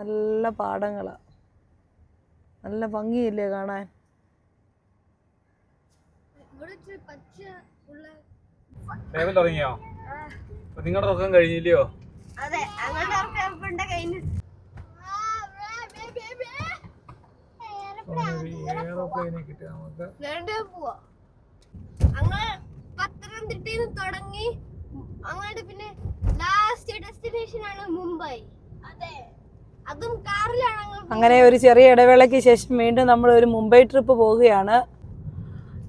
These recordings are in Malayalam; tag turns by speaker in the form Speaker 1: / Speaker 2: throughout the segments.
Speaker 1: നല്ല പാടങ്ങളാണ് നല്ല ഭംഗിയില്ലേ കാണാൻ?
Speaker 2: അപ്പൊ നിങ്ങളുടെ ഉറക്കം കഴിഞ്ഞില്ലയോ?
Speaker 3: അതെ കഴിഞ്ഞു
Speaker 2: എയർപ്ലെയിനെ നമുക്ക്.
Speaker 3: പത്തനംതിട്ടയിൽ നിന്ന് തുടങ്ങി അങ്ങോട്ട് പിന്നെ ലാസ്റ്റ് ഡെസ്റ്റിനേഷൻ ആണ് മുംബൈ. അതെ.
Speaker 1: അങ്ങനെ ഒരു ചെറിയ ഇടവേളയ്ക്ക് ശേഷം വീണ്ടും നമ്മൾ ഒരു മുംബൈ ട്രിപ്പ് പോവുകയാണ്.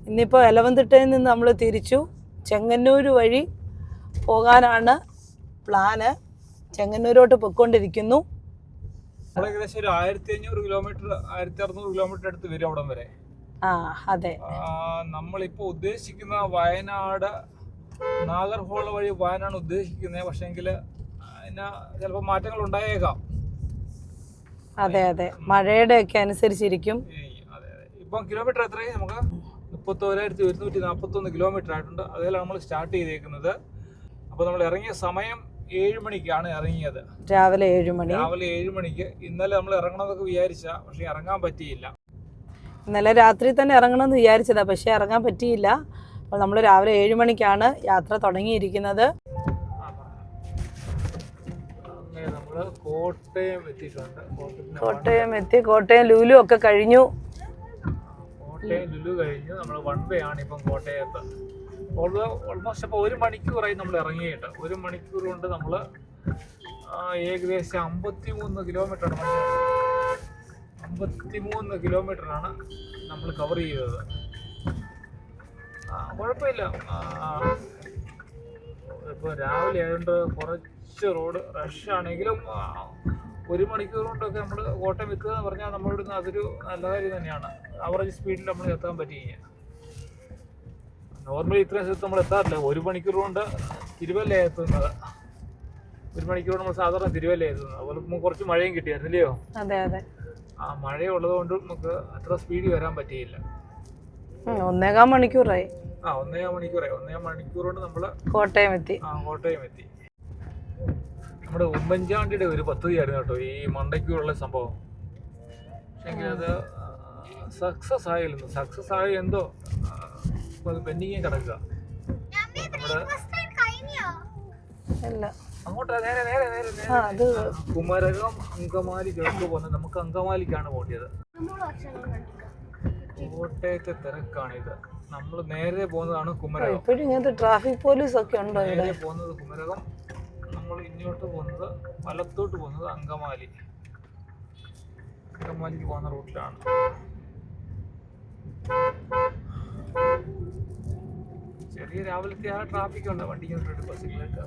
Speaker 1: ഇന്നിപ്പോൾ എലവന്തിട്ടയിൽ നിന്ന് നമ്മൾ തിരിച്ചു. ചെങ്ങന്നൂർ വഴി പോകാനാണ് പ്ലാന്. ചെങ്ങന്നൂരോട്ട് പൊയ്ക്കൊണ്ടിരിക്കുന്നു.
Speaker 2: നമ്മൾ ഏകദേശം ഒരു ആയിരത്തി അഞ്ഞൂറ് കിലോമീറ്റർ ആയിരത്തി അറുന്നൂറ് കിലോമീറ്റർ അടുത്ത് വരും അവിടം വരെ.
Speaker 1: ആ അതെ.
Speaker 2: നമ്മളിപ്പോ ഉദ്ദേശിക്കുന്ന വയനാട് നാഗർഹോള വഴി പോകാനാണ് ഉദ്ദേശിക്കുന്നത്. പക്ഷെങ്കിൽ അതിന് ചിലപ്പോൾ മാറ്റങ്ങൾ ഉണ്ടായേക്കാം
Speaker 1: അതെ അതെ. മഴയുടെ ഒക്കെ അനുസരിച്ചിരിക്കും
Speaker 2: ഇപ്പം കിലോമീറ്റർ എത്രയായി നമുക്ക്? മുപ്പത്തോരായിരത്തി ഒരുന്നൂറ്റി നാൽപ്പത്തൊന്ന് കിലോമീറ്റർ ആയിട്ടുണ്ട്. അതിലാണ് നമ്മൾ സ്റ്റാർട്ട് ചെയ്തേക്കുന്നത്. അപ്പോൾ നമ്മൾ ഇറങ്ങിയ സമയം ഏഴ് മണിക്കാണ് ഇറങ്ങിയത്.
Speaker 1: രാവിലെ ഏഴ് മണി.
Speaker 2: രാവിലെ ഏഴ് മണിക്ക്. ഇന്നലെ നമ്മൾ ഇറങ്ങണമെന്നൊക്കെ വിചാരിച്ച പക്ഷെ ഇറങ്ങാൻ പറ്റിയില്ല.
Speaker 1: ഇന്നലെ രാത്രി തന്നെ ഇറങ്ങണമെന്ന് വിചാരിച്ചതാ പക്ഷേ ഇറങ്ങാൻ പറ്റിയില്ല. അപ്പോൾ നമ്മൾ രാവിലെ ഏഴ് മണിക്കാണ് യാത്ര തുടങ്ങിയിരിക്കുന്നത്.
Speaker 2: നമ്മൾ കോട്ടയം എത്തിയിട്ടുണ്ട്.
Speaker 1: കോട്ടയം. എത്തി. കോട്ടയം ലുലു ഒക്കെ കഴിഞ്ഞു.
Speaker 2: കോട്ടയം ലുലു കഴിഞ്ഞു. നമ്മൾ വൺ വേ ആണ് ഇപ്പം കോട്ടയത്ത്. ഓൾമോസ്റ്റ് അപ്പോൾ ഒരു മണിക്കൂറായി നമ്മൾ ഇറങ്ങിയിട്ട്. ഒരു മണിക്കൂർ കൊണ്ട് നമ്മൾ ഏകദേശം അമ്പത്തി മൂന്ന് അമ്പത്തി മൂന്ന് കിലോമീറ്ററാണ് നമ്മൾ കവർ ചെയ്തത്. കുഴപ്പമില്ല. ഇപ്പോൾ രാവിലെ ആയതുകൊണ്ട് കുറച്ച് റോഡ് റഷ് ആണെങ്കിലും ഒരു മണിക്കൂർ കൊണ്ടൊക്കെ നമ്മൾ കോട്ടയം വെക്കുക എന്ന് പറഞ്ഞാൽ നമ്മളോട് അതൊരു നല്ല കാര്യം തന്നെയാണ്. അവറേജ് സ്പീഡിൽ നമ്മൾ എത്താൻ പറ്റി കഴിഞ്ഞാൽ നോർമലി ഇത്രയും സ്ഥലത്ത് നമ്മൾ എത്താറില്ല. ഒരു മണിക്കൂർ കൊണ്ട് തിരുവല്ല എത്തുന്നത്. ഒരു മണിക്കൂർ നമ്മൾ സാധാരണ തിരുവല്ല എത്തുന്നത്. അതുപോലെ കുറച്ച് മഴയും കിട്ടിയായിരുന്നില്ലയോ?
Speaker 1: അതെ അതെ.
Speaker 2: ആ മഴയുള്ളത് കൊണ്ട് നമുക്ക് അത്ര സ്പീഡിൽ വരാൻ പറ്റിയില്ല.
Speaker 1: ഒന്നേകാൽ മണിക്കൂറായി.
Speaker 2: ആ ഒന്നേ മണിക്കൂറായി. ഒന്നേ മണിക്കൂർ കൊണ്ട് നമ്മൾ
Speaker 1: കോട്ടയം എത്തി.
Speaker 2: ആ കോട്ടയം എത്തി. നമ്മുടെ ഉമ്മൻചാണ്ടിയുടെ ഒരു പദ്ധതിയായിരുന്നു കേട്ടോ ഈ മണ്ടയ്ക്കുള്ള സംഭവം. പക്ഷെങ്കിൽ അത് സക്സസ് ആയില്ലെന്ന് സക്സസ് ആയി എന്തോ അത് പെൻഡിങ് കിടക്കുക. അങ്ങോട്ട് നേരെ നേരെ നേരെ കുമരകം പോകുന്നത് നമുക്ക് അങ്കമാലിക്കാണ് പോകേണ്ടത്
Speaker 3: കണ്ടില്ല
Speaker 2: കോട്ടയത്തെ തിരക്കാണിത്. നമ്മൾ നേരെ പോകുന്നതാണ് കുമരകം.
Speaker 1: ഇപ്പോഴും ഇങ്ങനത്തെ ട്രാഫിക് പോലീസ് ഒക്കെ ഉണ്ടോ
Speaker 2: നേരെ പോകുന്നത് കുമരകം. നമ്മൾ ഇങ്ങോട്ട് പോകുന്നത് വലത്തോട്ട് പോകുന്നത് അങ്കമാലി. അങ്കമാലിക്ക് പോകുന്ന റൂട്ടിലാണ്. ചെറിയ രാവിലത്തെ ആ ട്രാഫിക് ഉണ്ട്? വണ്ടിക്ക് ബസ്സിലേക്ക്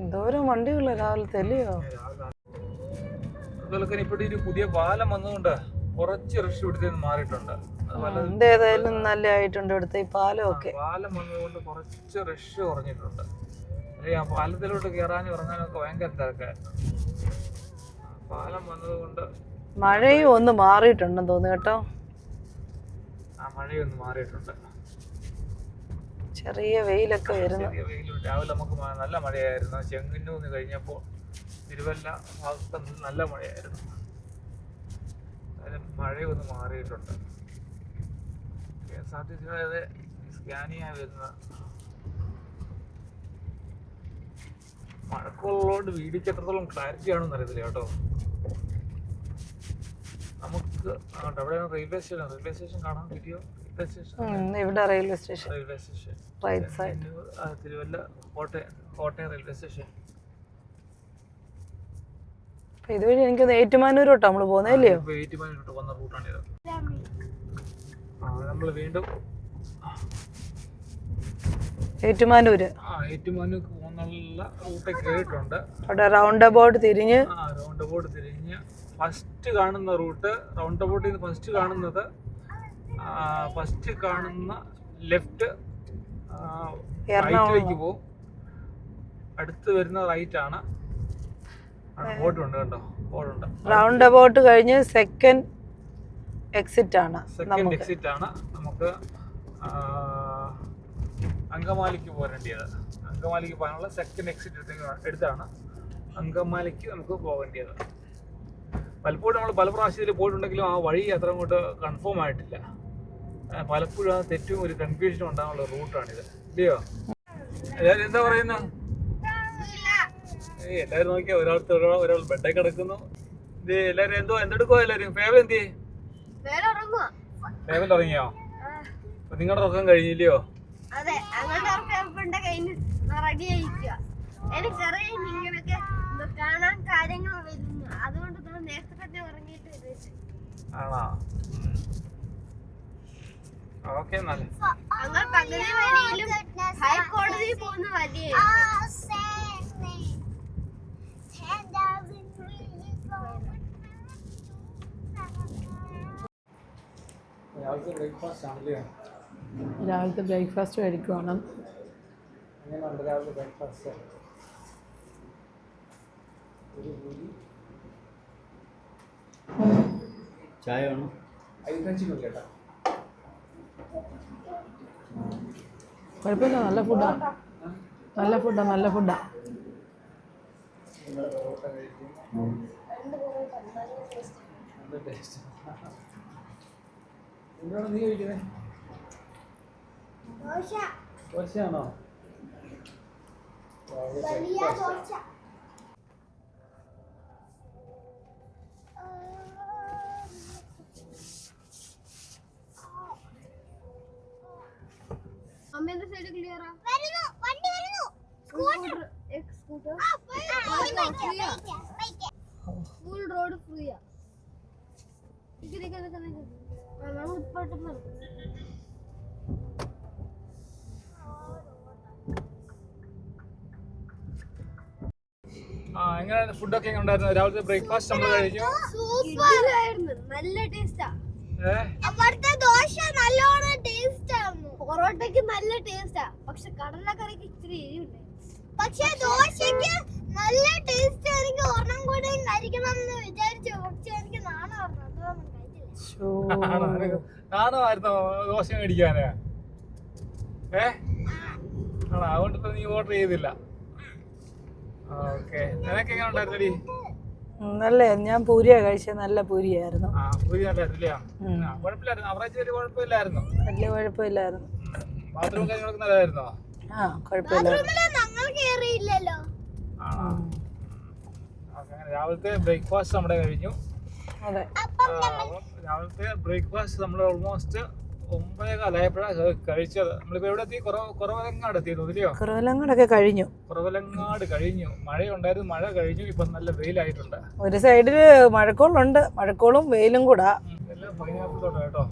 Speaker 1: എന്തോരം വണ്ടിയുള്ള രാവിലത്തെ അല്ലയോ?
Speaker 2: അതുപോലെ തന്നെ ഇപ്പോഴത്തെ ഒരു പുതിയ പാലം വന്നതുകൊണ്ട് കുറച്ച് റഷ് ഇവിടുത്തെ മാറിയിട്ടുണ്ട്.
Speaker 1: എന്തേതായാലും നല്ല ആയിട്ടുണ്ട് ഇവിടുത്തെ ഈ പാലം ഒക്കെ
Speaker 2: പാലം വന്നതുകൊണ്ട് കുറച്ച് റഷ് കുറഞ്ഞിട്ടുണ്ട്. അല്ലെങ്കിൽ ആ പാലത്തിലോട്ട് കയറാനും ഇറങ്ങാനും ഒക്കെ ഭയങ്കര തിരക്കായിരുന്നു. പാലം വന്നതുകൊണ്ട്
Speaker 1: മഴയും ഒന്ന് മാറിയിട്ടുണ്ടെന്ന് തോന്നുന്നു കേട്ടോ.
Speaker 2: ആ മഴയും ഒന്ന് മാറിയിട്ടുണ്ട്.
Speaker 1: ചെറിയ വെയിലൊക്കെ വരുന്നു.
Speaker 2: രാവിലെ നമുക്ക് നല്ല മഴയായിരുന്നു. ചെങ്ങന്നൂന്ന് കഴിഞ്ഞപ്പോൾ തിരുവല്ല ഭാഗത്ത് നല്ല മഴയായിരുന്നു. മഴയൊന്ന് മാറിയിട്ടുണ്ട്. എസ് ആർ ടി സിയുടെ സ്കാനിയ വരുന്ന മഴക്കുള്ളതുകൊണ്ട് വീടിക്ക് എത്രത്തോളം ക്ലാരിറ്റി ആണെന്ന് അറിയത്തില്ല കേട്ടോ. നമുക്ക് എവിടെയാണ് റെയിൽവേ സ്റ്റേഷൻ റെയിൽവേ സ്റ്റേഷൻ കാണാൻ പറ്റിയോ? റെയിൽവേ സ്റ്റേഷൻ
Speaker 1: ഇവിടെ railway station
Speaker 2: railway station
Speaker 1: right side
Speaker 2: Thiruvalla Kottayam Kottayam railway station
Speaker 1: ഇതുവഴി എനിക്കൊന്ന് ഏറ്റുമാനൂരോട്ടോ നമ്മൾ പോകുന്നത്
Speaker 2: ഏറ്റുമാനൂരോട്ട് റൂട്ടാണിത് ആ നമ്മൾ വീണ്ടും
Speaker 1: ഏറ്റുമാനൂര്.
Speaker 2: ആ ഏറ്റുമാനൂർ പോകുന്നുള്ള റൂട്ട് കയറിയിട്ടുണ്ട്
Speaker 1: അവിടെ റൗണ്ട് അബൌട്ട് തിരിഞ്ഞ്
Speaker 2: ആ റൗണ്ട് അബൌട്ട് തിരിഞ്ഞ് ഫസ്റ്റ് കാണുന്ന റൂട്ട് റൗണ്ട് അബൌട്ടിൽ നിന്ന് ഫസ്റ്റ് കാണുന്നത് ഫസ്റ്റ് കാണുന്ന ലെഫ്റ്റ് റൈറ്റിലേക്ക് പോകും. അടുത്ത് വരുന്ന റൈറ്റ് ആണ്. ബോട്ടുണ്ട് കേട്ടോ ബോർഡുണ്ട്
Speaker 1: റൗണ്ട് അബൌട്ട് കഴിഞ്ഞ് സെക്കൻഡ് എക്സിറ്റ് ആണ്
Speaker 2: സെക്കൻഡ് എക്സിറ്റ് ആണ്. നമുക്ക് അങ്കമാലിക്ക് പോരേണ്ടത് അങ്കമാലിക്ക് പോകാനുള്ള സെക്കൻഡ് എക്സിറ്റ് എടുത്താണ്. അങ്കമാലിക്ക് നമുക്ക് പോകേണ്ടത് പലപ്പോഴും നമ്മൾ പല പ്രാവശ്യത്തിൽ പോയിട്ടുണ്ടെങ്കിലും ആ വഴി അത്ര അങ്ങോട്ട് കൺഫേം ആയിട്ടില്ല. പലപ്പോഴും ആ തെറ്റും ഒരു കൺഫ്യൂഷൻ ഉണ്ടാകാനുള്ള റൂട്ടാണിത്. ഇല്ലയോ? എല്ലാവരും എന്താ പറയുന്നു? ഏയ് എല്ലാവരും നോക്കിയാ ഒരാൾക്ക് ഒരാൾ ഒരാൾ ബെഡേ കിടക്കുന്നു. ഇത് എല്ലാവരും എന്തോ എന്തെടുക്കോ എല്ലാവരും? ഫേവർ എന്ത് ചെയ്യേ ഫേവൽ ഇറങ്ങിയോ നിങ്ങളുടെ ഉറക്കം കഴിഞ്ഞില്ലയോ?
Speaker 3: അതെ അങ്ങനെ ഉറക്കം കയ്യിൽ റെഡി ആയിരിക്കുക എനിക്കറിയാം ഇങ്ങനൊക്കെ ഇത് കാണാൻ കാര്യങ്ങൾ വരുന്നു. അതുകൊണ്ട് ഞാൻ നേരത്തെ തന്നെ ഉറങ്ങിയിട്ട് ഇത്
Speaker 2: ആണോ? ഓക്കെ എന്നാൽ.
Speaker 3: ഞങ്ങൾ പകുതി വഴിയിലും ഹൈക്കോടതിയിൽ പോകുന്ന വലിയ
Speaker 2: രാവിലത്തെ ബ്രേക്ക്ഫാസ്റ്റ്
Speaker 1: കഴിക്കുവാണ്.
Speaker 4: ചായ വേണോ?
Speaker 1: കുഴപ്പമില്ല നല്ല ഫുഡാണ് നല്ല ഫുഡാണ് നല്ല ഫുഡാണ്
Speaker 2: ടേസ്റ്റ് എന്താണ് നീ കഴിക്കുന്നത് ദോശയാണോ?
Speaker 3: അമ്മേന്റെ സൈഡ് ക്ലിയറാ ഫുൾ റോഡ് ഫ്രീയാ
Speaker 2: ആ എങ്ങനെയാണ് ഫുഡൊക്കെ എങ്ങനെ ഉണ്ടായിരുന്നു രാവിലത്തെ ബ്രേക്ക്ഫാസ്റ്റ് നമ്മൾ കഴിഞ്ഞു
Speaker 3: സൂപ്പറായിരുന്നു. നല്ല ടേസ്റ്റാ അവിടുത്തെ ദോശ നല്ലോണം ടേസ്റ്റ് ആയിരുന്നു. പൊറോട്ടയ്ക്ക് നല്ല ടേസ്റ്റാ പക്ഷെ കടലക്കറിക്ക് ഇച്ചിരി എരിവുണ്ട്. പക്ഷെ ദോശയ്ക്ക് നല്ല ടേസ്റ്റ് എനിക്ക് ഒരെണ്ണം കൂടെ കഴിക്കണം എന്ന് വിചാരിച്ചു പക്ഷെ എനിക്ക് നാണം പറഞ്ഞു അതൊന്നും കഴിച്ചില്ല
Speaker 2: നാണമായിരുന്നോ ദോശ മേടിക്കാന്? ഏ? ആണോ? അതുകൊണ്ട് ഇപ്പൊ നീ ഓർഡർ ചെയ്തില്ല. ഓക്കെ. നിനക്ക് എങ്ങനെ ഉണ്ടായിരുന്നടി?
Speaker 1: നല്ല. ഞാൻ പൂരിയാ കഴിച്ച നല്ല പൂരിയായിരുന്നു. വലിയ കുഴപ്പമില്ലായിരുന്നു. ആ കുഴപ്പമില്ലായിരുന്നു.
Speaker 2: രാവിലത്തെ ബ്രേക്ക്ഫാസ്റ്റ് നമ്മുടെ കഴിഞ്ഞു. രാവിലത്തെ ബ്രേക്ക്ഫാസ്റ്റ് നമ്മൾ ഓൾമോസ്റ്റ് ഒമ്പതേ കാലായപ്പോഴാണ് കഴിച്ചത്. നമ്മളിപ്പോ എവിടെ എത്തി? കുറവ് കുറവലങ്ങാട് എത്തി തോന്നില്ലയോ
Speaker 1: കുറവലങ്ങോടൊക്കെ കഴിഞ്ഞു.
Speaker 2: കുറവലങ്ങാട് കഴിഞ്ഞു. മഴയുണ്ടായിരുന്നു മഴ കഴിഞ്ഞു. ഇപ്പൊ നല്ല വെയിലായിട്ടുണ്ട്.
Speaker 1: ഒരു സൈഡിൽ മഴക്കോളുണ്ട് മഴക്കോളും വെയിലും കൂടാ.
Speaker 2: എല്ലാം പൈനാപ്പിൾ കേട്ടോ.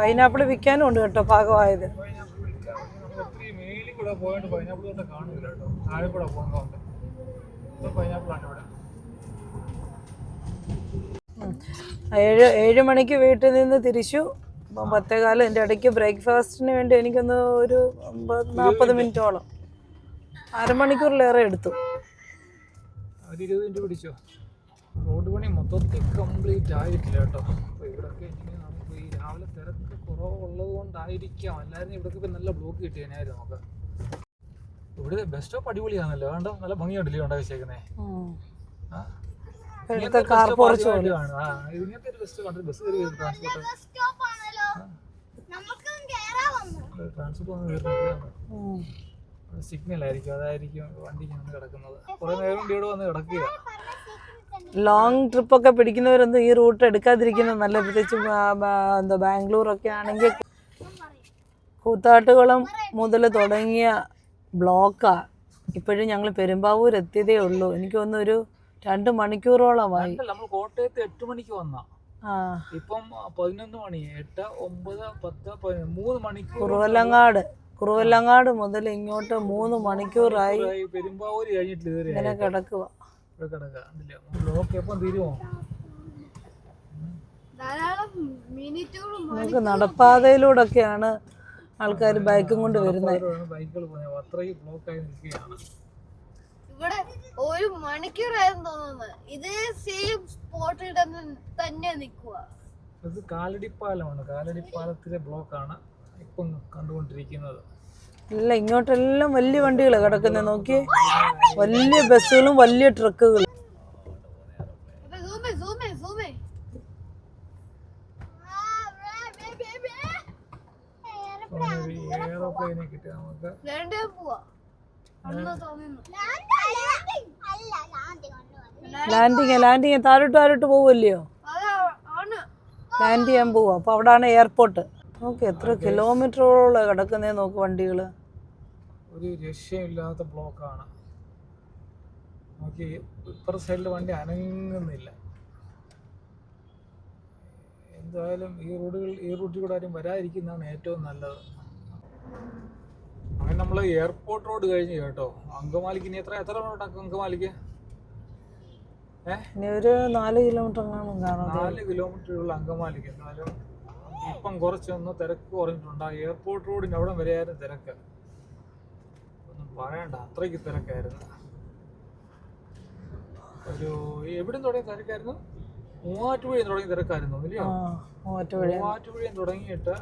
Speaker 1: പൈനാപ്പിൾ വിൽക്കാനും ഉണ്ട് കേട്ടോ പാകമായത്.
Speaker 2: പൈനാപ്പിൾ വിൽക്കാം. നമ്മൾ ഒത്തിരി മേലിൽ കൂടെ പോയോണ്ട് പൈനാപ്പിൾ തോട്ടം കാണുന്നില്ല കേട്ടോ. താഴെ കൂടെ ഇപ്പൊ പൈനാപ്പിൾ ആണ് ഇവിടെ.
Speaker 1: ഏഴ് ഏഴ് മണിക്ക് വീട്ടിൽ നിന്ന് തിരിച്ചു. അപ്പം പത്തേകാലം എന്റെ ഇടയ്ക്ക് ബ്രേക്ക്ഫാസ്റ്റിന് വേണ്ടി എനിക്കൊന്ന് ഒരു നാൽപ്പത് മിനിറ്റോളം. അരമണിക്കൂറിലേറെ എടുത്തു.
Speaker 2: ഒരു ഇരുപത് മിനിറ്റ് പിടിച്ചോ. റോഡ് പണി മൊത്തത്തിൽ കംപ്ലീറ്റ് ആയിട്ടില്ല കേട്ടോ. അപ്പോൾ ഇവിടെയൊക്കെ ഇപ്പോൾ ഈ രാവിലെ തിരക്ക് കുറവുള്ളത് കൊണ്ടായിരിക്കാം. എല്ലാവരും ഇവിടെയൊക്കെ ഇപ്പം നല്ല ബ്ലോക്ക് കിട്ടിയതിനായിരുന്നു നമുക്ക്. ഇവിടെ ബസ് സ്റ്റോപ്പ് അടിപൊളിയാണല്ലോ. കണ്ടോ? നല്ല ഭംഗിയുണ്ടല്ലേ വെച്ചേക്കുന്നേ ആ.
Speaker 1: ഇവിടുത്തെ കാർ പോർച്ച് പോലെ
Speaker 2: ആ ഇങ്ങനത്തെ ഒരു ബസ് കണ്ടു ബസ് കയറി ട്രാൻസ്പോർട്ട്
Speaker 3: സ്റ്റോപ്പ് ആണല്ലോ. നമുക്കും കേറാൻ
Speaker 2: ട്രാൻസ്പോർട്ട് വന്ന് കയറുന്നത് സിഗ്നൽ ആയിരിക്കും. അതായിരിക്കും വണ്ടി ഇങ്ങനെ വന്ന് കിടക്കുന്നത്. കുറേ നേരം വണ്ടി ഇവിടെ വന്ന് കിടക്കുക.
Speaker 1: ലോങ് ട്രിപ്പൊക്കെ പിടിക്കുന്നവരൊന്നും ഈ റൂട്ട് എടുക്കാതിരിക്കുന്നത് നല്ല പ്രത്യേകിച്ച് എന്താ ബാംഗ്ലൂരൊക്കെ ആണെങ്കിൽ കൂത്താട്ടുകളും മുതൽ തുടങ്ങിയ ബ്ലോക്കാ ഇപ്പോഴും ഞങ്ങൾ പെരുമ്പാവൂർ എത്തിയതേ ഉള്ളൂ. എനിക്കൊന്നൊരു തോന്നുന്നു ഒരു രണ്ട് മണിക്കൂറോളമായി.
Speaker 2: നമ്മൾ കോട്ടയത്ത് എട്ട് മണിക്ക് വന്ന.
Speaker 1: ആ.
Speaker 2: ഇപ്പം പതിനൊന്ന് മണി എട്ട് ഒമ്പത് പത്ത് പതിനൊന്ന് മൂന്ന് മണിക്കൂർ
Speaker 1: കുറുവല്ലങ്ങാട്. കുറുവല്ലങ്ങാട് മുതൽ ഇങ്ങോട്ട് മൂന്ന് മണിക്കൂറായി.
Speaker 2: പെരുമ്പാവൂര് കഴിഞ്ഞിട്ടില്ല
Speaker 1: ഇങ്ങനെ കിടക്കുക
Speaker 2: ഇവിടെ കിടക്കുക കണ്ടില്ലേ? ബ്ലോക്ക് എപ്പം തീരുമോ
Speaker 1: നമുക്ക് നടപ്പാതയിലൂടെയൊക്കെയാണ് ആൾക്കാർ ബൈക്കും കൊണ്ട് വരുന്നത്.
Speaker 2: ബൈക്കുകൾ പോകുന്നത്. അത്രയും ബ്ലോക്ക് ആയി നിൽക്കുകയാണ്.
Speaker 3: ഇവിടെ ഒരു മണിക്കൂറായിരുന്നു തോന്നുന്നത് ഇതേ സെയിം സ്പോട്ടിൽ തന്നെ തന്നെ നിൽക്കുക
Speaker 2: ഇത് കാലടിപ്പാലമാണ്. കാലടിപ്പാലത്തിലെ ബ്ലോക്കാണ് ഇപ്പം കണ്ടുകൊണ്ടിരിക്കുന്നത്.
Speaker 1: അല്ല ഇങ്ങോട്ടെല്ലാം വലിയ വണ്ടികൾ കിടക്കുന്നത് നോക്കി വലിയ ബസ്സുകളും വലിയ ട്രക്കുകളും.
Speaker 3: സൂമേ സൂമേ സൂമേ
Speaker 2: എയറോപ്ലെയിനെ കിട്ടുക നമുക്ക്
Speaker 3: പോവാ. അന്ന് തോന്നുന്നു.
Speaker 1: ലാൻഡിങ് ലാൻഡിങ് താഴോട്ട് താഴോട്ട്
Speaker 3: പോവുമല്ലയോ?
Speaker 1: ലാൻഡ് ചെയ്യാൻ പോവുക അപ്പോൾ അവിടാണ് എയർപോർട്ട് നോക്ക് എത്ര കിലോമീറ്ററോളം കിടക്കുന്നേ നോക്ക് വണ്ടികൾ
Speaker 2: ഒരു രക്ഷയില്ലാത്ത ബ്ലോക്കാണ്. നോക്കി ഇപ്പുറ സൈഡിൽ വണ്ടി അനങ്ങുന്നില്ല. എന്തായാലും ഈ റോഡുകൾ ഈ റൂട്ടിൽ കൂടെ ആരും വരാതിരിക്കുന്നതാണ് ഏറ്റവും നല്ലത്. അങ്ങനെ നമ്മൾ എയർപോർട്ട് റോഡ് കഴിഞ്ഞ് കേട്ടോ. അങ്കമാലിക്ക് ഇനി എത്ര എത്ര റോഡ് അങ്കമാലിക്ക്?
Speaker 1: ഇനി ഒരു നാല് കിലോമീറ്റർ കാണും. കാണാം
Speaker 2: നാല് കിലോമീറ്ററുള്ള അങ്കമാലിക്ക് എന്നാലും ഇപ്പം കുറച്ചൊന്ന് തിരക്ക് കുറഞ്ഞിട്ടുണ്ട്. ആ എയർപോർട്ട് റോഡിന് അവിടെ വരെയായിരുന്നു തിരക്ക്. ഒന്നും പറയണ്ട അത്രയ്ക്ക് തിരക്കായിരുന്നു. ഒരു എവിടെ തുടങ്ങിയ തിരക്കായിരുന്നു? മൂവാറ്റുപുഴയിൽ തുടങ്ങിയ തിരക്കായിരുന്നു ഇല്ലയോ? മൂവാറ്റുപുഴയിൽ തുടങ്ങിയിട്ട്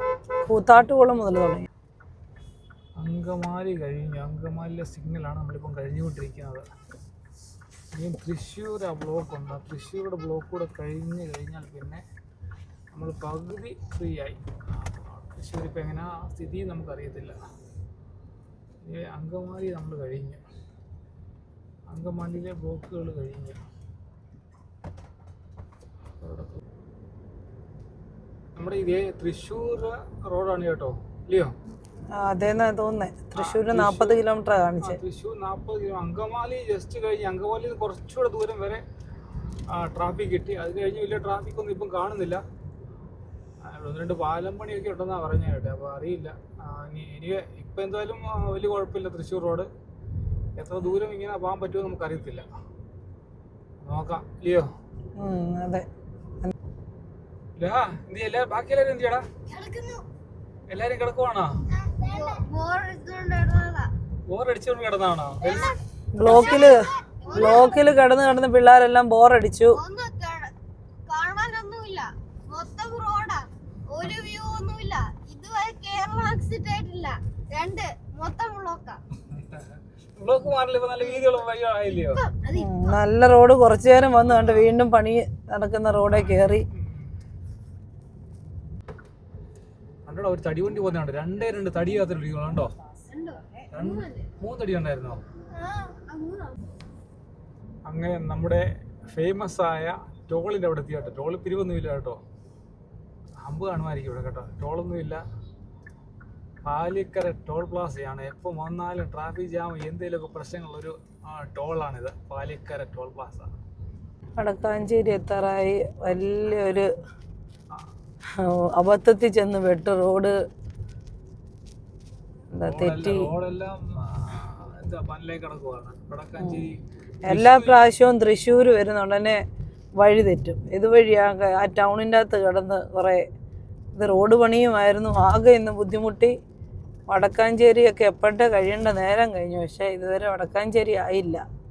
Speaker 1: കൂത്താട്ടുകുളം മുതൽ തുടങ്ങി.
Speaker 2: അങ്കമാലി കഴിഞ്ഞു. അങ്കമാലിയിലെ സിഗ്നലാണ് നമ്മളിപ്പം കഴിഞ്ഞുകൊണ്ടിരിക്കുന്നത്. ഇനി തൃശ്ശൂർ ആ ബ്ലോക്ക് ഉണ്ട്. ആ തൃശ്ശൂരുടെ ബ്ലോക്ക് കൂടെ കഴിഞ്ഞ് കഴിഞ്ഞാൽ പിന്നെ നമ്മൾ പകുതി ഫ്രീ ആയി. തൃശ്ശൂർ ഇപ്പം എങ്ങനെ ആ സ്ഥിതി നമുക്കറിയത്തില്ല. ഇനി അങ്കമാലി നമ്മൾ കഴിഞ്ഞു. അങ്കമാലിയിലെ ബ്ലോക്കുകൾ കഴിഞ്ഞു. നമ്മുടെ ഇതേ തൃശ്ശൂർ റോഡാണ് കേട്ടോ. ഇല്ലയോ?
Speaker 1: അതേന്നാ തോന്നുന്നേ. തൃശ്ശൂർ നാൽപ്പത് കിലോമീറ്റർ കാണിച്ചത്
Speaker 2: തൃശ്ശൂർ നാൽപ്പത് കിലോ അങ്കമാലി ജസ്റ്റ് കഴിഞ്ഞ് അങ്കമാലി നിന്ന് കുറച്ചുകൂടെ ദൂരം വരെ ട്രാഫിക് കിട്ടി. അത് കഴിഞ്ഞ് വലിയ ട്രാഫിക് ഒന്നും ഇപ്പം കാണുന്നില്ല. ഒന്ന് രണ്ട് പാലം പണിയൊക്കെ ഉണ്ടെന്നാണ് പറഞ്ഞ കേട്ടെ. അപ്പോൾ അറിയില്ല. ഇപ്പൊ ഇനി ഇപ്പം എന്തായാലും വലിയ കുഴപ്പമില്ല തൃശ്ശൂർ റോഡ്. എത്ര ദൂരം ഇങ്ങനെ പോകാൻ പറ്റുമോ നമുക്കറിയത്തില്ല. നോക്കാം. ഇല്ലയോ
Speaker 1: അതെ.
Speaker 2: ബാക്കി എല്ലാവരും എന്ത് ചെയ്യടാ
Speaker 3: കിടക്കുന്നു.
Speaker 2: എല്ലാവരും കിടക്കുവാണോ? ബോറടിച്ചുകൊണ്ട് കിടന്നാണോ
Speaker 1: ബ്ലോക്കിൽ ബ്ലോക്കിൽ കിടന്ന് കിടന്ന് പിള്ളേരെല്ലാം ബോറടിച്ചു.
Speaker 3: ഒരു വ്യൂ ഒന്നുമില്ല. ഇതുവരെ കേരള എക്സിറ്റ് ആയിട്ടില്ല രണ്ട് മൊത്തം ബ്ലോക്കാ.
Speaker 2: നല്ല
Speaker 1: റോഡ് കുറച്ചു നേരം വന്ന് കണ്ട് വീണ്ടും പണി നടക്കുന്ന റോഡേ കയറി
Speaker 2: കണ്ടോ ഒരു തടി വണ്ടി പോകുന്നുണ്ട് രണ്ടേ രണ്ട് തടി മാത്രമേ കണ്ടോ?
Speaker 3: ഉണ്ടോ?
Speaker 2: മൂന്ന് തടി ഉണ്ടായിരുന്നോ. അങ്ങനെ നമ്മുടെ ഫേമസ് ആയ ടോളിന്റെ അവിടെ എത്തി കേട്ടോ. ടോൾ പിരിവൊന്നുമില്ല കേട്ടോ. അമ്പ് കാണുമായിരിക്കും ഇവിടെ കേട്ടോ. ടോളൊന്നുമില്ല പാലിക്കര ടോൾ പ്ലാസയാണ്. എപ്പം വന്നാലും ട്രാഫിക് ജാം എന്തെങ്കിലുമൊക്കെ പ്രശ്നങ്ങളുള്ളൊരു ആ, ടോളാണിത്. Palikkara toll plaza.
Speaker 1: വടക്കാഞ്ചേരി എത്താറായി. വലിയൊരു അബദ്ധത്തിൽ ചെന്ന് വെട്ട് റോഡ് എന്താ തെറ്റി. എല്ലാ പ്രാവശ്യവും തൃശ്ശൂർ വരുന്ന ഉടനെ വഴി തെറ്റും. ഇതുവഴിയാ ക- ആ ടൗണിന്റെ അകത്ത് കിടന്ന് കുറേ ഇത് റോഡ് പണിയുമായിരുന്നു. ആകെ ഇന്ന് ബുദ്ധിമുട്ടി. വടക്കാഞ്ചേരിയൊക്കെ എപ്പോഴത്തെ കഴിയേണ്ട നേരം കഴിഞ്ഞു. പക്ഷേ ഇതുവരെ വടക്കാഞ്ചേരി ആയില്ല.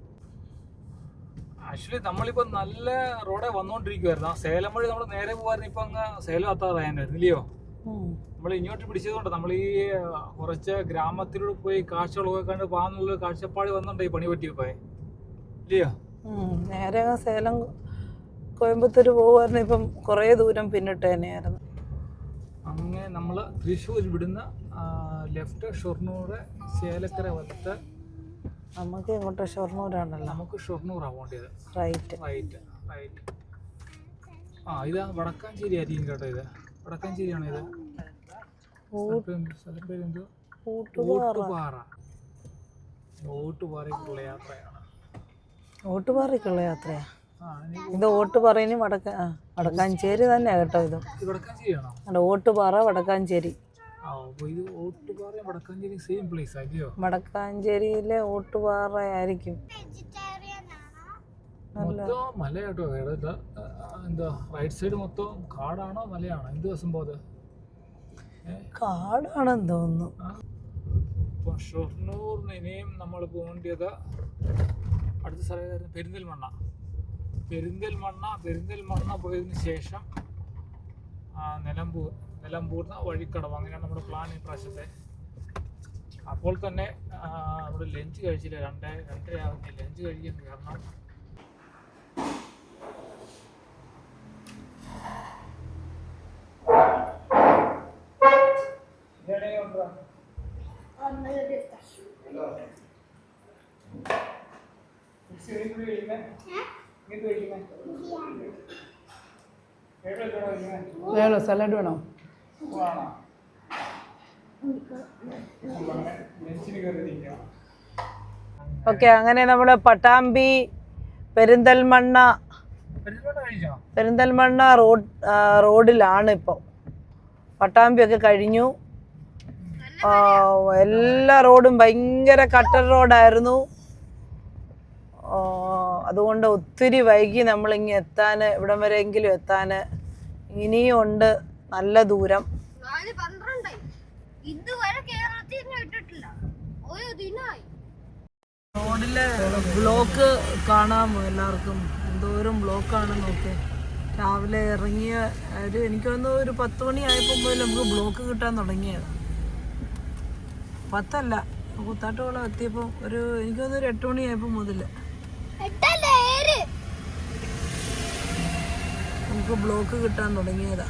Speaker 2: ആക്ച്വലി നമ്മളിപ്പോ നല്ല റോഡെ വന്നോണ്ടിരിക്കുവായിരുന്നു. ആ സേലം വഴി നമ്മൾ നേരെ പോവായിരുന്നു. ഇപ്പൊ അങ്ങ് സേലം എത്താറായിരുന്നു ഇല്ലയോ. നമ്മൾ ഇങ്ങോട്ട് പിടിച്ചതുകൊണ്ട് നമ്മൾ ഈ കുറച്ച് ഗ്രാമത്തിലൂടെ പോയി കാഴ്ചകളൊക്കെ കണ്ട് പോകാന്നുള്ള കാഴ്ചപ്പാട് വന്നുണ്ട് ഈ പണി പറ്റിയപ്പോ. ഇല്ലയോ.
Speaker 1: നേരെ സേലം കോയമ്പത്തൂർ പോകുമായിരുന്നു ഇപ്പം കുറേ ദൂരം പിന്നിട്ട് തന്നെയായിരുന്നു.
Speaker 2: അങ്ങനെ നമ്മൾ തൃശ്ശൂർ വിടുന്ന ലെഫ്റ്റ് ഷൊർണൂർ ചേലക്കര വലത്ത്
Speaker 1: നമുക്ക് ഇങ്ങോട്ട് ഷൊർണൂരാണല്ലോ.
Speaker 2: നമുക്ക് ഷൊർണൂറാണ് പോകേണ്ടത്
Speaker 1: റൈറ്റ്.
Speaker 2: Right right. ആ ഇതാ വടക്കാഞ്ചേരി ആയിരിക്കും കേട്ടോ ഇത്. വടക്കാഞ്ചേരിയാണോ ഇത്? സ്ഥലപ്പേര് സ്ഥലം പേര് എന്തോ?
Speaker 1: ഊട്ടുപാറ
Speaker 2: ഓട്ടുപാറ. ഓട്ടുപാറയ്ക്കുള്ള യാത്രയാണ്.
Speaker 1: ഓട്ടുപാറയ്ക്കുള്ള യാത്രയാ? ഇത് ഓട്ടുപാറയിന് വടക്ക വടക്കാഞ്ചേരി തന്നെയാ കേട്ടോ ഇത്.
Speaker 2: വടക്കാഞ്ചേരിയാണോ?
Speaker 1: ഓട്ടുപാറ വടക്കാഞ്ചേരി. വടക്കാഞ്ചേരിയിലെ ഓട്ടുപാറ ആയിരിക്കും
Speaker 2: മലയാട്ടോ. എന്താ റൈറ്റ് സൈഡ് മൊത്തം കാടാണോ മലയാണോ? എന്ത് സംഭവം അത്?
Speaker 1: കാടാണെന്ന് തോന്നുന്നു.
Speaker 2: ഇപ്പോൾ ഷൊർണൂറിന് ഇനിയും നമ്മൾ പോകേണ്ടത് അടുത്ത സ്ഥലമായിരുന്നു പെരിന്തൽമണ്ണ. പെരിന്തൽമണ്ണ പെരിന്തൽമണ്ണ പോയതിന് ശേഷം നിലമ്പൂർ. നിലമ്പൂർന്ന് വഴിക്കടവ്. അങ്ങനെയാണ് നമ്മുടെ പ്ലാൻ ഈ പ്രാവശ്യത്തെ. അപ്പോൾ തന്നെ നമ്മുടെ അവിടെ ലഞ്ച് കഴിച്ചില്ല. രണ്ട് രണ്ടര ആവുന്ന. ലഞ്ച് കഴിക്കുന്നു. കാരണം
Speaker 1: വേണോ? സലാഡ് വേണോ? ഓക്കെ അങ്ങനെ നമ്മൾ പട്ടാമ്പി പെരിന്തൽമണ്ണ പെരിന്തൽമണ്ണ റോഡ് റോഡിലാണ് ഇപ്പോൾ പട്ടാമ്പിയൊക്കെ കഴിഞ്ഞു. ആ, എല്ലാ റോഡും ഭയങ്കര കട്ടർ റോഡായിരുന്നു. അതുകൊണ്ട് ഒത്തിരി വൈകി നമ്മളിങ്ങ് ഇവിടം വരെയെങ്കിലും എത്താൻ ഇനിയും ഉണ്ട്. നല്ല ദൂരം. റോഡിലെ ബ്ലോക്ക് കാണാമോ എല്ലാവർക്കും. എന്തോരം ബ്ലോക്കാണ് നോക്ക്. രാവിലെ ഇറങ്ങിയ ഒരു എനിക്ക് തോന്നുന്നു ഒരു പത്ത് മണി ആയപ്പോൾ മുതൽ നമുക്ക് ബ്ലോക്ക് കിട്ടാൻ തുടങ്ങിയത്. പത്തല്ല. കുത്താട്ടുകുളം എത്തിയപ്പോൾ ഒരു എനിക്ക് തോന്നുന്നു ഒരു എട്ട് മണി ആയപ്പോൾ മുതൽ. നമുക്ക് ബ്ലോക്ക് കിട്ടാൻ തുടങ്ങിയതാ.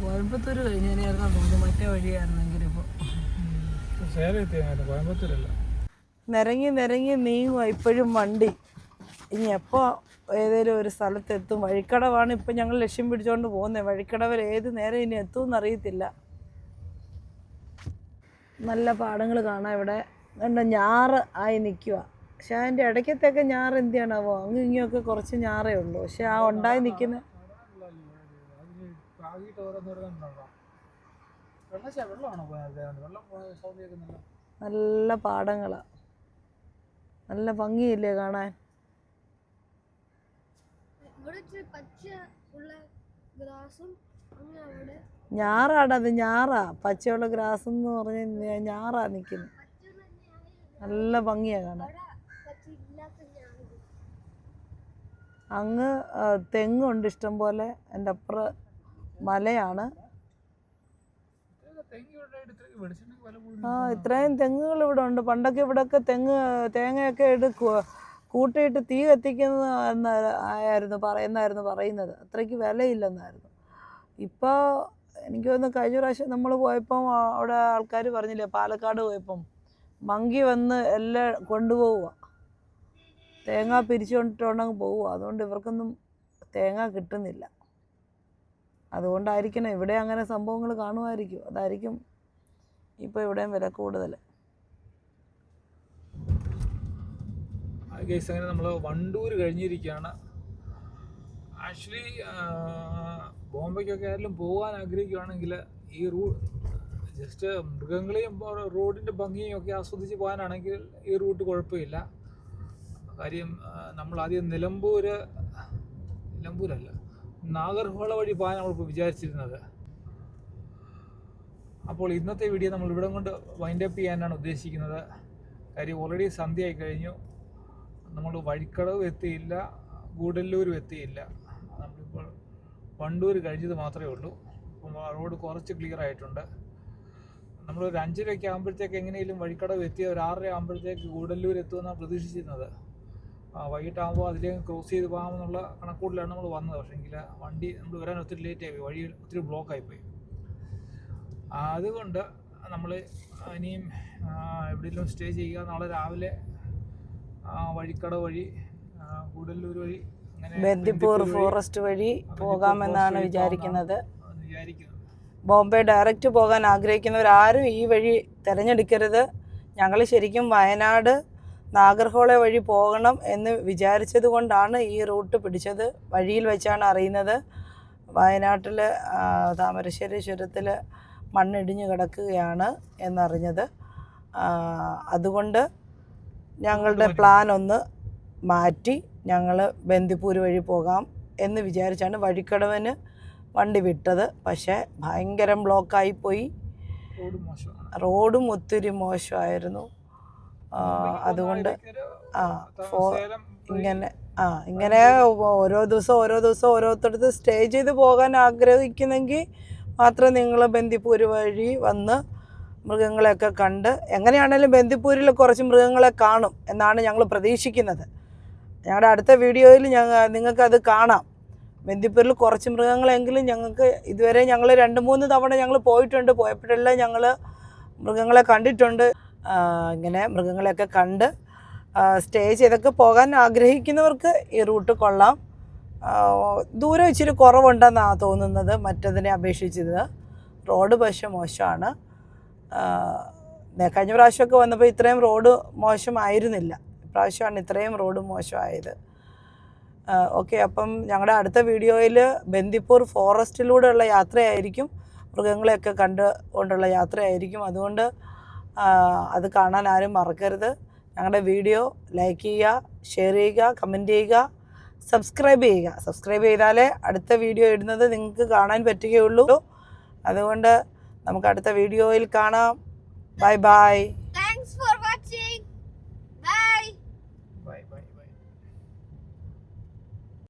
Speaker 1: കോയമ്പത്തൂർ കഴിഞ്ഞായിരുന്നു തോന്നുന്നു മറ്റേ വഴിയായിരുന്നെങ്കിൽ ഇപ്പോൾ
Speaker 2: കോയമ്പത്തൂരല്ല
Speaker 1: നിരങ്ങി നിരങ്ങി നീങ്ങുക ഇപ്പോഴും വണ്ടി. ഇനി എപ്പോൾ ഏതെങ്കിലും ഒരു സ്ഥലത്തെത്തും? വഴിക്കടവാണ് ഇപ്പം ഞങ്ങൾ ലക്ഷ്യം പിടിച്ചുകൊണ്ട് പോകുന്നത് വഴിക്കടവർ ഏത് നേരം ഇനി എത്തുമെന്ന് അറിയത്തില്ല. നല്ല പാടങ്ങൾ കാണാം ഇവിടെ. കണ്ട ഞാറ് ആയി നിൽക്കുക പക്ഷെ അതിന്റെ ഇടയ്ക്കത്തൊക്കെ ഞാറ് എന്തിയാണാവോ അങ്ങ് ഇങ്ങനെയൊക്കെ കുറച്ച് ഞാറേ ഉള്ളൂ. പക്ഷെ ആ ഉണ്ടായി നിൽക്കുന്ന
Speaker 2: ആകിയിട്ട് ഓരോന്ന് ഓരോന്നുണ്ടോ വെള്ളം വെള്ളമാണോ പോയത്? വെള്ളം പോയ സൗണ്ട് കേൾക്കുന്നില്ല.
Speaker 1: നല്ല പാടങ്ങളാ. നല്ല ഭംഗിയില്ലേ കാണാൻ. ഞാറാടാ അത് ഞാറാ. പച്ചയുള്ള ഗ്രാസ് എന്ന് പറഞ്ഞ ഞാറാ
Speaker 3: നിക്കുന്നു
Speaker 1: നല്ല ഭംഗിയാ കാണാൻ. അങ്ങ് തെങ്ങുണ്ട് ഇഷ്ടം പോലെ എന്റെ അപ്പുറം മലയാണ്. ആ ഇത്രയും തെങ്ങുകൾ ഇവിടെ ഉണ്ട്. പണ്ടൊക്കെ ഇവിടെയൊക്കെ തെങ്ങ് തേങ്ങയൊക്കെ എടുക്കുക കൂട്ടിയിട്ട് തീ കത്തിക്കുന്ന എന്ന ആയിരുന്നു പറയുന്നായിരുന്നു പറയുന്നത്. അത്രയ്ക്ക് വിലയില്ലെന്നായിരുന്നു. ഇപ്പോൾ എനിക്ക് തോന്നുന്നു കഴിഞ്ഞ പ്രാവശ്യം നമ്മൾ പോയപ്പം അവിടെ ആൾക്കാർ പറഞ്ഞില്ലേ പാലക്കാട് പോയപ്പം മങ്കി വന്ന് എല്ലാം കൊണ്ടുപോവുക. തേങ്ങ പിരിച്ചു കൊണ്ടിട്ടുണ്ടെങ്കിൽ പോവുക. അതുകൊണ്ട് ഇവർക്കൊന്നും തേങ്ങ കിട്ടുന്നില്ല. അതുകൊണ്ടായിരിക്കണം ഇവിടെ അങ്ങനെ സംഭവങ്ങൾ കാണുമായിരിക്കും. അതായിരിക്കും ഇപ്പോൾ ഇവിടെയും വില കൂടുതൽ.
Speaker 2: കേസ് അങ്ങനെ നമ്മൾ വണ്ടൂർ കഴിഞ്ഞിരിക്കുകയാണ്. ആക്ച്വലി ബോംബെക്കൊക്കെ ആയാലും പോകാൻ ആഗ്രഹിക്കുകയാണെങ്കിൽ ഈ റൂ ജസ്റ്റ് മൃഗങ്ങളെയും റോഡിന്റെ ഭംഗിയും ഒക്കെ ആസ്വദിച്ച് പോകാനാണെങ്കിൽ ഈ റൂട്ട് കുഴപ്പമില്ല. കാര്യം നമ്മൾ ആദ്യം നിലമ്പൂർ നിലമ്പൂരല്ല നാഗർഹോള വഴി പോകാൻ നമ്മളിപ്പോൾ വിചാരിച്ചിരുന്നത്. അപ്പോൾ ഇന്നത്തെ വീഡിയോ നമ്മൾ ഇവിടം കൊണ്ട് വൈൻഡ് അപ്പ് ചെയ്യാനാണ് ഉദ്ദേശിക്കുന്നത്. കാര്യം ഓൾറെഡി സന്ധ്യയായി കഴിഞ്ഞു. നമ്മൾ വഴിക്കടവ് എത്തിയില്ല ഗൂഡല്ലൂരും എത്തിയില്ല. നമ്മളിപ്പോൾ വണ്ടൂർ കഴിഞ്ഞത് മാത്രമേ ഉള്ളൂ. അപ്പം റോഡ് കുറച്ച് ക്ലിയർ ആയിട്ടുണ്ട്. നമ്മൾ ഒരു അഞ്ചരയൊക്കെ ആകുമ്പോഴത്തേക്ക് എങ്ങനെയും വഴിക്കടവ് എത്തിയ ഒരു ആറര ആകുമ്പോഴത്തേക്ക് ഗൂഡല്ലൂർ എത്തുമെന്നാണ് പ്രതീക്ഷിച്ചിരുന്നത്. വൈകിട്ടാകുമ്പോൾ അതിലേക്ക് ക്രോസ് ചെയ്ത് പോകാമെന്നുള്ള കണക്കൂട്ടിലാണ് നമ്മൾ വന്നത്. പക്ഷേ എങ്കിൽ വണ്ടി നമ്മൾ വരാൻ ഒത്തിരി ലേറ്റ് ആയി വഴി ഒത്തിരി ബ്ലോക്ക് ആയിപ്പോയി അതുകൊണ്ട് നമ്മൾ ഇനിയും എവിടെയെങ്കിലും സ്റ്റേ ചെയ്യുക. നാളെ രാവിലെ വഴിക്കട വഴി കൂടല്ലൂർ വഴി
Speaker 1: ബന്ദിപ്പൂർ ഫോറസ്റ്റ് വഴി പോകാമെന്നാണ് വിചാരിക്കുന്നത്. ബോംബെ ഡയറക്റ്റ് പോകാൻ ആഗ്രഹിക്കുന്നവരാരും ഈ വഴി തിരഞ്ഞെടുക്കരുത്. ഞങ്ങൾ ശരിക്കും വയനാട് നാഗർഹോള വഴി പോകണം എന്ന് വിചാരിച്ചത് കൊണ്ടാണ് ഈ റൂട്ട് പിടിച്ചത്. വഴിയിൽ വെച്ചാണ് അറിയുന്നത്. വയനാട്ടിൽ താമരശ്ശേരി ചുരത്തിൽ മണ്ണിടിഞ്ഞ് കിടക്കുകയാണ് എന്നറിഞ്ഞത്. അതുകൊണ്ട് ഞങ്ങളുടെ പ്ലാൻ ഒന്ന് മാറ്റി ഞങ്ങൾ ബന്ദിപ്പൂർ വഴി പോകാം എന്ന് വിചാരിച്ചാണ് വഴിക്കടവിന് വണ്ടി വിട്ടത്. പക്ഷേ ഭയങ്കര ബ്ലോക്കായിപ്പോയി
Speaker 2: റോഡ്
Speaker 1: ഒത്തിരി മോശമായിരുന്നു. അതുകൊണ്ട് ആ ഫോ ഇങ്ങനെ ആ ഇങ്ങനെ ഓരോ ദിവസം ഓരോ ദിവസം ഓരോരുത്തടത്ത് സ്റ്റേ ചെയ്ത് പോകാൻ ആഗ്രഹിക്കുന്നെങ്കിൽ മാത്രം നിങ്ങൾ ബന്ദിപ്പൂര് വഴി വന്ന് മൃഗങ്ങളെയൊക്കെ കണ്ട് എങ്ങനെയാണേലും ബന്ദിപ്പൂരിൽ കുറച്ച് മൃഗങ്ങളെ കാണും എന്നാണ് ഞങ്ങൾ പ്രതീക്ഷിക്കുന്നത്. ഞങ്ങളുടെ അടുത്ത വീഡിയോയിൽ ഞങ്ങൾ നിങ്ങൾക്കത് കാണാം. ബന്ദിപ്പൂരിൽ കുറച്ച് മൃഗങ്ങളെങ്കിലും ഞങ്ങൾക്ക് ഇതുവരെ ഞങ്ങൾ രണ്ട് മൂന്ന് തവണ ഞങ്ങൾ പോയിട്ടുണ്ട്. പോയപ്പോഴെല്ലാം ഞങ്ങൾ മൃഗങ്ങളെ കണ്ടിട്ടുണ്ട്. ഇങ്ങനെ മൃഗങ്ങളെയൊക്കെ കണ്ട് സ്റ്റേ ചെയ്തൊക്കെ പോകാൻ ആഗ്രഹിക്കുന്നവർക്ക് ഈ റൂട്ട് കൊള്ളാം. ദൂരം ഇച്ചിരി കുറവുണ്ടെന്നാണ് തോന്നുന്നത് മറ്റതിനെ അപേക്ഷിച്ചത് റോഡ് പക്ഷേ മോശമാണ്. കഴിഞ്ഞ പ്രാവശ്യമൊക്കെ വന്നപ്പോൾ ഇത്രയും റോഡ് മോശമായിരുന്നില്ല. ഇപ്രാവശ്യമാണ് ഇത്രയും റോഡ് മോശമായത്. ഓക്കെ അപ്പം ഞങ്ങളുടെ അടുത്ത വീഡിയോയിൽ ബന്ദിപ്പൂർ ഫോറസ്റ്റിലൂടെയുള്ള യാത്രയായിരിക്കും മൃഗങ്ങളെയൊക്കെ കണ്ട് കൊണ്ടുള്ള യാത്രയായിരിക്കും. അതുകൊണ്ട് അത് കാണാൻ ആരും മറക്കരുത്. ഞങ്ങളുടെ വീഡിയോ ലൈക്ക് ചെയ്യുക ഷെയർ ചെയ്യുക കമന്റ് ചെയ്യുക സബ്സ്ക്രൈബ് ചെയ്യുക. സബ്സ്ക്രൈബ് ചെയ്താലേ അടുത്ത വീഡിയോ ഇടുന്നത് നിങ്ങൾക്ക് കാണാൻ പറ്റുകയുള്ളൂ. അതുകൊണ്ട് നമുക്ക് അടുത്ത വീഡിയോയിൽ കാണാം. Bye bye